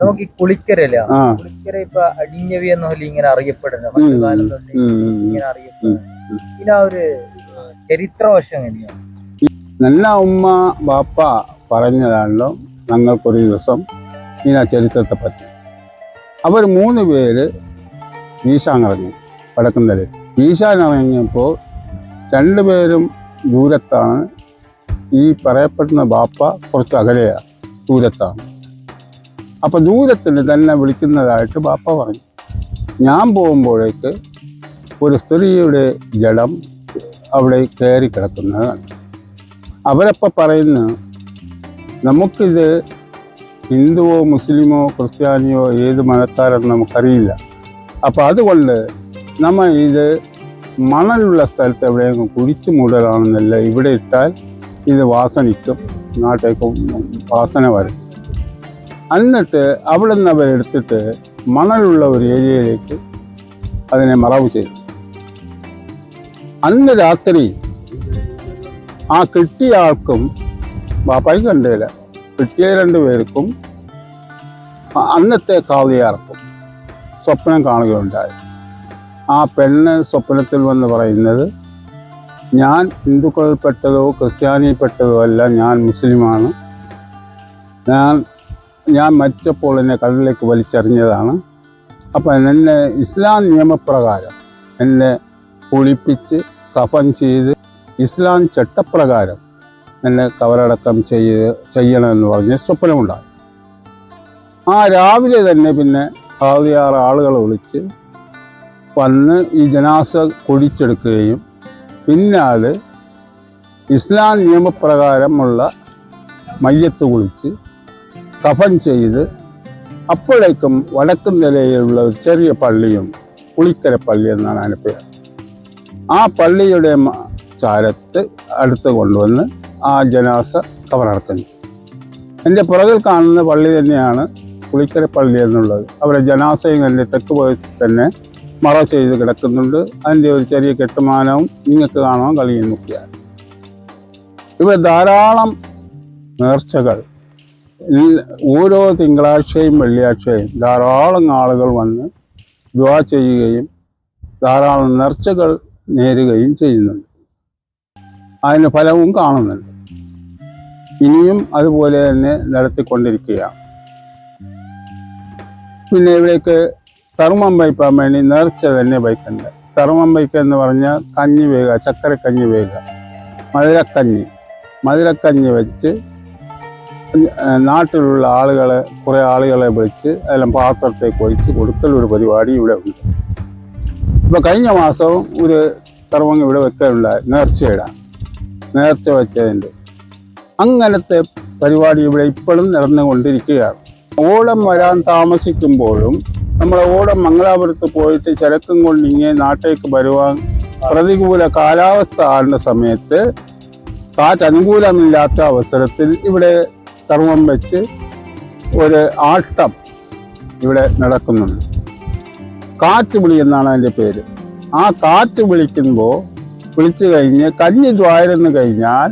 നമുക്ക് ഈ കുളിക്കരല്ല കുളിക്കര ഇപ്പൊ അടിഞ്ഞവി എന്ന പോലെ ഇങ്ങനെ അറിയപ്പെടുന്നത് കാലം തൊട്ട്. ഇങ്ങനെ അറിയപ്പെടുന്നത് ഇതിനാ ഒരു ചരിത്രവശം എങ്ങനെയാണ് നല്ല ഉമ്മ ബാപ്പ പറഞ്ഞതാണല്ലോ ഞങ്ങൾക്കൊരു ദിവസം ഇങ്ങനെ ചരിത്രത്തെ പറ്റി. അവർ മൂന്ന് പേര് വീശാനിറങ്ങി വീശാനിറങ്ങിയപ്പോൾ രണ്ടുപേരും ദൂരത്താണ്. ഈ പറയപ്പെടുന്ന ബാപ്പ കുറച്ച് അകലെയാണ് ദൂരത്താണ്. അപ്പം ദൂരത്തിൽ തന്നെ വിളിക്കുന്നതായിട്ട് ബാപ്പ പറഞ്ഞു. ഞാൻ പോകുമ്പോഴേക്ക് ഒരു സ്ത്രീയുടെ ജഡം അവിടെ കയറി കിടക്കുന്നതാണ്. അവരപ്പം പറയുന്നു നമുക്കിത് ഹിന്ദുവോ മുസ്ലിമോ ക്രിസ്ത്യാനിയോ ഏത് മതക്കാരെന്ന് നമുക്കറിയില്ല. അപ്പോൾ അതുകൊണ്ട് നമ്മൾ ഇത് മണലുള്ള സ്ഥലത്ത് എവിടെയെങ്കിലും കുഴിച്ച് മൂടലാണെന്നല്ല ഇവിടെ ഇട്ടാൽ ഇത് വാസനിക്കും നാട്ടേക്ക് വാസന വരും. എന്നിട്ട് അവിടെ നിന്ന് അവരെടുത്തിട്ട് മണലുള്ള ഒരു ഏരിയയിലേക്ക് അതിനെ മറവ് ചെയ്തു അന്ന് രാത്രി ആ കിട്ടിയ ആൾക്കും ബാപ്പായി കണ്ടില്ല കിട്ടിയ രണ്ടു പേർക്കും അന്നത്തെ കാവ്യാർക്കും സ്വപ്നം കാണുകയുണ്ടായി. ആ പെണ്ണ് സ്വപ്നത്തിൽ വന്ന് പറയുന്നത് ഞാൻ ഹിന്ദുക്കളിൽപ്പെട്ടതോ ക്രിസ്ത്യാനിയിൽപ്പെട്ടതോ അല്ല ഞാൻ മുസ്ലിമാണ്. ഞാൻ ഞാൻ മരിച്ചപ്പോൾ എന്നെ കടലിലേക്ക് വലിച്ചെറിഞ്ഞതാണ്. അപ്പം എന്നെ ഇസ്ലാം നിയമപ്രകാരം എന്നെ കുളിപ്പിച്ച് കഫൻ ചെയ്ത് ഇസ്ലാം ചട്ടപ്രകാരം എന്നെ കവറടക്കം ചെയ്ത് ചെയ്യണമെന്ന് പറഞ്ഞ് സ്വപ്നമുണ്ടായി. ആ രാവിലെ തന്നെ പിന്നെ ആറ് ആളുകളെ വിളിച്ച് വന്ന് ഈ ജനാസ കുഴിച്ചെടുക്കുകയും പിന്നാലെ ഇസ്ലാം നിയമപ്രകാരമുള്ള മയ്യത്ത് കുളിച്ച് കഫൻ ചെയ്ത് അപ്പോഴേക്കും വടക്കൻ നിലയിലുള്ള ഒരു ചെറിയ പള്ളിയും കുളിക്കര പള്ളി എന്നാണ് അതിന്റെ ആ പള്ളിയുടെ ചാരത്ത് അടുത്ത് കൊണ്ടുവന്ന് ആ ജനാസ കവറടക്കുന്നു എന്റെ പുറകിൽ കാണുന്ന പള്ളി തന്നെയാണ് കുളിക്കര പള്ളി എന്നുള്ളത്. അവരുടെ ജനാസയും എന്റെ തെക്ക് പോയി തന്നെ മറ ചെയ്ത് കിടക്കുന്നുണ്ട്. അതിന്റെ ഒരു ചെറിയ കെട്ടുമാനവും നിങ്ങൾക്ക് കാണാൻ കഴിയുന്നൊക്കെയാണ് ഇവ ധാരാളം നേർച്ചകൾ. ഓരോ തിങ്കളാഴ്ചയും വെള്ളിയാഴ്ചയും ധാരാളം ആളുകൾ വന്ന് ദ്വാ ചെയ്യുകയും ധാരാളം നേർച്ചകൾ നേരുകയും ചെയ്യുന്നുണ്ട്. അതിന് ഫലവും കാണുന്നുണ്ട്. ഇനിയും അതുപോലെ തന്നെ നടത്തിക്കൊണ്ടിരിക്കുകയാണ്. പിന്നെ ഇവിടേക്ക് തറുമം വയ്പ്പാൻ വേണ്ടി നേർച്ച തന്നെ വയ്ക്കുന്നുണ്ട് തെർമം വയ്ക്കുക എന്ന് പറഞ്ഞാൽ കഞ്ഞി വേഗ ചക്കരക്കഞ്ഞി വേഗ മധുരക്കഞ്ഞി. മധുരക്കഞ്ഞി വെച്ച് നാട്ടിലുള്ള ആളുകളെ കുറേ ആളുകളെ വിളിച്ച് അതെല്ലാം പാത്രത്തേക്ക് ഒഴിച്ച് കൊടുക്കൽ ഒരു പരിപാടി ഇവിടെ ഉണ്ട്. ഇപ്പോൾ കഴിഞ്ഞ മാസവും ഒരു കർമ്മം ഇവിടെ വെക്കാനുള്ള നേർച്ചയിടാൻ നേർച്ച വെച്ചതിന്റെ. അങ്ങനത്തെ പരിപാടി ഇവിടെ ഇപ്പോഴും നടന്നുകൊണ്ടിരിക്കുകയാണ്. ഓളം വരാൻ താമസിക്കുമ്പോഴും നമ്മൾ ഓടെ മംഗലാപുരത്ത് പോയിട്ട് ചരക്കും കൊണ്ട് ഇങ്ങനെ നാട്ടേക്ക് വരുവാൻ പ്രതികൂല കാലാവസ്ഥ ആടുന്ന സമയത്ത് കാറ്റ് അനുകൂലമില്ലാത്ത അവസരത്തിൽ ഇവിടെ കർമ്മം വെച്ച് ഒരു ആട്ടം ഇവിടെ നടക്കുന്നുണ്ട്. കാറ്റ് വിളി എന്നാണ് അതിന്റെ പേര്. ആ കാറ്റ് വിളിക്കുമ്പോൾ വിളിച്ചു കഴിഞ്ഞ് കഞ്ഞി ദ്വാരുന്നു കഴിഞ്ഞാൽ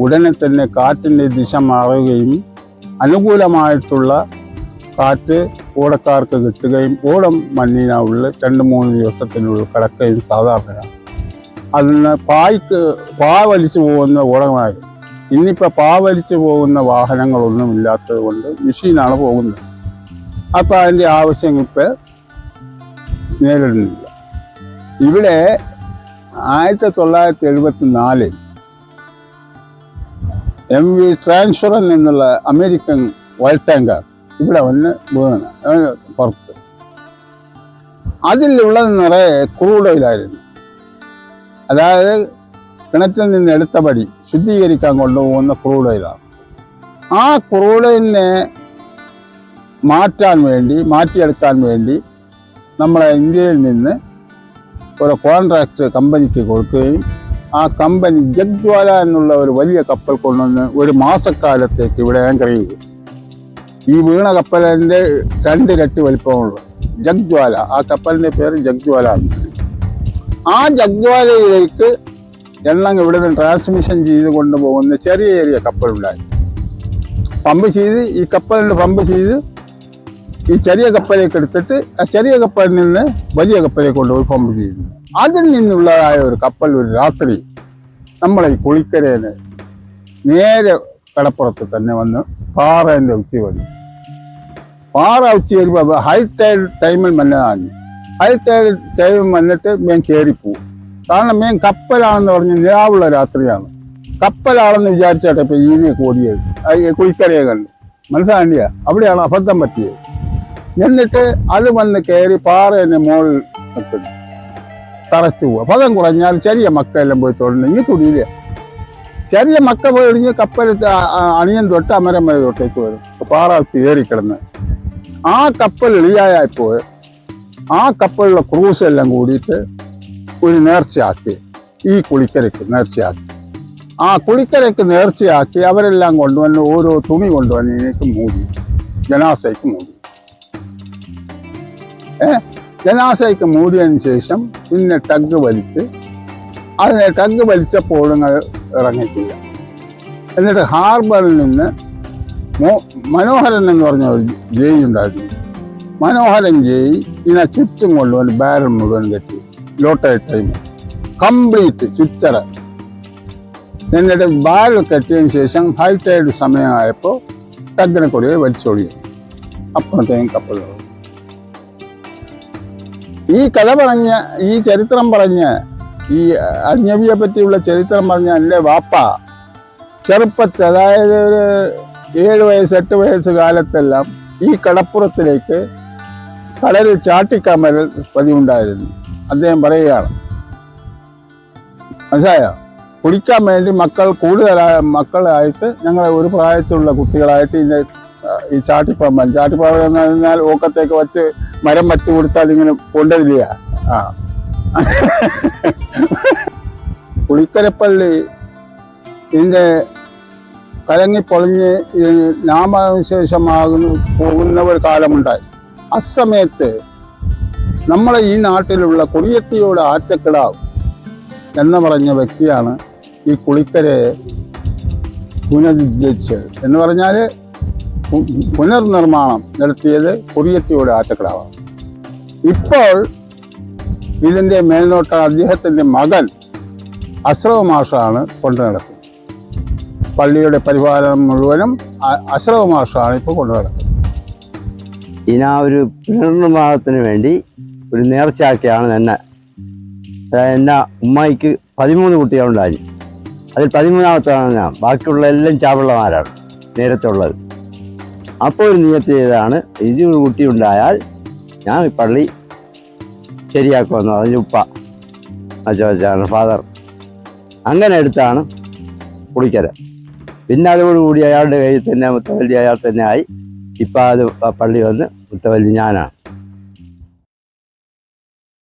ഉടനെ തന്നെ കാറ്റിന്റെ ദിശ മാറുകയും അനുകൂലമായിട്ടുള്ള കാറ്റ് ഓടക്കാർക്ക് കിട്ടുകയും ഓടം മണ്ണിനുള്ളിൽ രണ്ട് മൂന്ന് ദിവസത്തിനുള്ളിൽ കിടക്കുകയും സാധാരണയാണ് അതിന് പായ്ക്ക് പാ വലിച്ചു പോകുന്ന ഓടമായി. ഇന്നിപ്പോൾ പാ വലിച്ചു പോകുന്ന വാഹനങ്ങളൊന്നും ഇല്ലാത്തത് കൊണ്ട് മെഷീനാണ് പോകുന്നത്. അപ്പോൾ അതിന്റെ ആവശ്യം ഇപ്പോൾ നേരിടുന്നില്ല. ഇവിടെ ആയിരത്തി തൊള്ളായിരത്തി എഴുപത്തി നാലിൽ എം വി ട്രാൻസ്ഫറൻ എന്നുള്ള അമേരിക്കൻ വൈറ്റ് ടാങ്കർ ഇവിടെ വന്ന് വീണ്. പുറത്ത്. അതിലുള്ളത് നിറയെ ക്രൂഡ് ഓയിലായിരുന്നു അതായത് കിണറ്റിൽ നിന്ന് എടുത്ത പടി ശുദ്ധീകരിക്കാൻ കൊണ്ടുപോകുന്ന ക്രൂഡ് ഓയിലാണ് ആ ക്രൂഡ് ഓയിലിനെ മാറ്റാൻ വേണ്ടി മാറ്റിയെടുക്കാൻ വേണ്ടി നമ്മളെ ഇന്ത്യയിൽ നിന്ന് ഒരു കോൺട്രാക്ട് കമ്പനിക്ക് കൊടുക്കുകയും ആ കമ്പനി ജഗ്ജ്വാല എന്നുള്ള ഒരു വലിയ കപ്പൽ കൊണ്ടുവന്ന് ഒരു മാസക്കാലത്തേക്ക് ഇവിടെ ആങ്കർ ചെയ്തു ഈ വീണ കപ്പലിന്റെ രണ്ട് ഇരട്ടി വലിപ്പമുള്ള ജഗ്ജ്വാല. ആ കപ്പലിന്റെ പേര് ജഗ്ജ്വാല ആ ജഗ്ജ്വാലയിലേക്ക് എണ്ണം നിന്ന് ട്രാൻസ്മിഷൻ ചെയ്ത് കൊണ്ടുപോകുന്ന ചെറിയ ചെറിയ കപ്പലുണ്ടായി. പമ്പ് ചെയ്ത് ഈ കപ്പലിന് പമ്പ് ചെയ്ത് ഈ ചെറിയ കപ്പലേക്ക് എടുത്തിട്ട് ആ ചെറിയ കപ്പലിൽ നിന്ന് വലിയ കപ്പലേക്ക് കൊണ്ടുപോയി പമ്പ് ചെയ്യുന്നു. അതിൽ നിന്നുള്ളതായ ഒരു കപ്പൽ ഒരു രാത്രി നമ്മളെ ഈ കുളിക്കരേനെ നേരെ കടപ്പുറത്ത് തന്നെ വന്ന് പാറേന്റെ ഉച്ചി വന്നു. ഉച്ചി വരുമ്പോൾ ഹൈ ടൈഡ് ടൈമിൽ വന്നതാണ്. ഹൈ ടൈഡ് ടൈമിൽ വന്നിട്ട് മേൻ കയറിപ്പോവും കാരണം മേൻ കപ്പലാണെന്ന് പറഞ്ഞ് നിലാവുള്ള രാത്രിയാണ്. കപ്പലാണെന്ന് വിചാരിച്ചാട്ടെ ഇപ്പൊ ഈനെ കൂടിയത് കുളിക്കരയെ കണ്ടു മനസ്സിലാണ്ടിയ അവിടെയാണ് അബദ്ധം പറ്റിയത്. എന്നിട്ട് അത് വന്ന് കയറി പാറ എന്നെ മുകളിൽ നിൽക്കും തറച്ചു പോവുക. പദം കുറഞ്ഞാൽ ചെറിയ മക്കളെല്ലാം പോയി തൊടണമെങ്കിൽ തുടിയില്ല ചെറിയ മക്ക പോയി ഒഴിഞ്ഞ് കപ്പൽ അണിയൻ തൊട്ട് അമരം വരെ തൊട്ടേക്ക് വരും. പാറ വെച്ച് കയറി കിടന്ന് ആ കപ്പൽ എളിയായപ്പോൾ ആ കപ്പലിലെ ക്രൂസ് എല്ലാം കൂടിയിട്ട് ഒരു നേർച്ചയാക്കി ഈ കുളിക്കരയ്ക്ക് നേർച്ചയാക്കി. ആ കുളിക്കരയ്ക്ക് നേർച്ചയാക്കി അവരെല്ലാം കൊണ്ടുവന്ന് ഓരോ തുണി കൊണ്ടുവന്ന് ഇതിനേക്ക് മൂടി ജനാസയ്ക്ക് മൂടി. ഏ? ജനാസയ്ക്ക് മൂടിയതിന് ശേഷം പിന്നെ ടഗ് വലിച്ച് അതിനെ ടഗ് വലിച്ചപ്പോഴും ഇറങ്ങിയിട്ടില്ല. എന്നിട്ട് ഹാർബറിൽ നിന്ന് മോ- മനോഹരൻ എന്ന് പറഞ്ഞ ഒരു ജയി ഉണ്ടായിരുന്നു. മനോഹരൻ ജയി ഇതിനെ ചുറ്റും കൊണ്ടുവന്ന് ബാരൽ മുഴുവൻ കെട്ടി. ലോട്ടറി ടൈം കംപ്ലീറ്റ് ചുറ്ററ എന്നിട്ട് ബാരൽ കെട്ടിയതിന് ശേഷം ഹൈ ടൈഡ് സമയമായപ്പോൾ ടഗിനെ കൊടിയെ വലിച്ചൊഴിയും അപ്പോഴത്തേക്കും കപ്പൽ. ഈ കഥ പറഞ്ഞ ഈ ചരിത്രം പറഞ്ഞ് ഈ അജ്ഞബിയെ പറ്റിയുള്ള ചരിത്രം പറഞ്ഞ എന്റെ വാപ്പ ചെറുപ്പത്തിൽ അതായത് ഒരു ഏഴ് വയസ്സ് എട്ട് വയസ്സ് കാലത്തെല്ലാം ഈ കടപ്പുറത്തിലേക്ക് കടലിൽ ചാട്ടിക്കമരൽ പതിവുണ്ടായിരുന്നു. അദ്ദേഹം പറയുകയാണ് മനസ്സിലായോ കുടിക്കാൻ വേണ്ടി മക്കൾ കൂടുതലായ മക്കളായിട്ട് ഞങ്ങളെ ഒരു പ്രായത്തിലുള്ള കുട്ടികളായിട്ട് ആ, ഈ ചാട്ടിപ്പാമ്പൻ ചാട്ടിപ്പാമ്പൻ എന്ന് പറഞ്ഞാൽ ഓക്കത്തേക്ക് വച്ച് മരം വച്ച് കൊടുത്താൽ ഇങ്ങനെ കൊണ്ടതില്ല? ആ. പുളിക്കരപ്പള്ളി ഇതിന്റെ കലങ്ങി പൊളിഞ്ഞ് ഇതിന് നാമവിശേഷമാകുന്ന പോകുന്ന ഒരു കാലമുണ്ടായി. ആ സമയത്ത് നമ്മളെ ഈ നാട്ടിലുള്ള കുളിയത്തിയോട് ആറ്റക്കിടാവ് എന്ന് പറഞ്ഞ വ്യക്തിയാണ് ഈ കുളിക്കരയെ പുനരുദ്ധരിച്ചത് എന്ന് പറഞ്ഞാൽ പുനർനിർമ്മാണം നടത്തിയത് കുറിയത്തിയോട് ആറ്റക്കിടാവാണ്. ഇപ്പോൾ ഇതിന്റെ മേൽനോട്ട അദ്ദേഹത്തിന്റെ മകൻ അശ്രവ മാഷാണ് കൊണ്ടു നടക്കുന്നത്. പള്ളിയുടെ പരിപാലനം മുഴുവനും അശ്രവ മാഷാണ് ഇപ്പോൾ കൊണ്ടുവരുന്നത് ഇനി ആ ഒരു പുനർനിർമ്മാണത്തിന് വേണ്ടി ഒരു നേർച്ചയാക്കിയാണ് എന്നെ. എന്നെ ഉമ്മായിക്ക് പതിമൂന്ന് കുട്ടികളുണ്ടായി. അതിൽ പതിമൂന്നാമത്താണ് ഞാൻ. ബാക്കിയുള്ള എല്ലാം ചാവുള്ളമാരാണ് നേരത്തെ ഉള്ളത് അപ്പോൾ ഒരു നിയത്തി ഇനി ഒരു കുട്ടി ഉണ്ടായാൽ ഞാൻ ഈ പള്ളി ശരിയാക്കുമെന്ന് പറഞ്ഞു ഉപ്പ. അച്ഛാണ് ഫാദർ. അങ്ങനെ എടുത്താണ് കുളിക്കര പിന്നെ അതോടുകൂടി അയാളുടെ കയ്യിൽ തന്നെ മുത്തവല്ലി അയാൾ തന്നെ ആയി. ഇപ്പം അത് പള്ളി വന്ന് മുത്തവല്ലി ഞാനാണ്.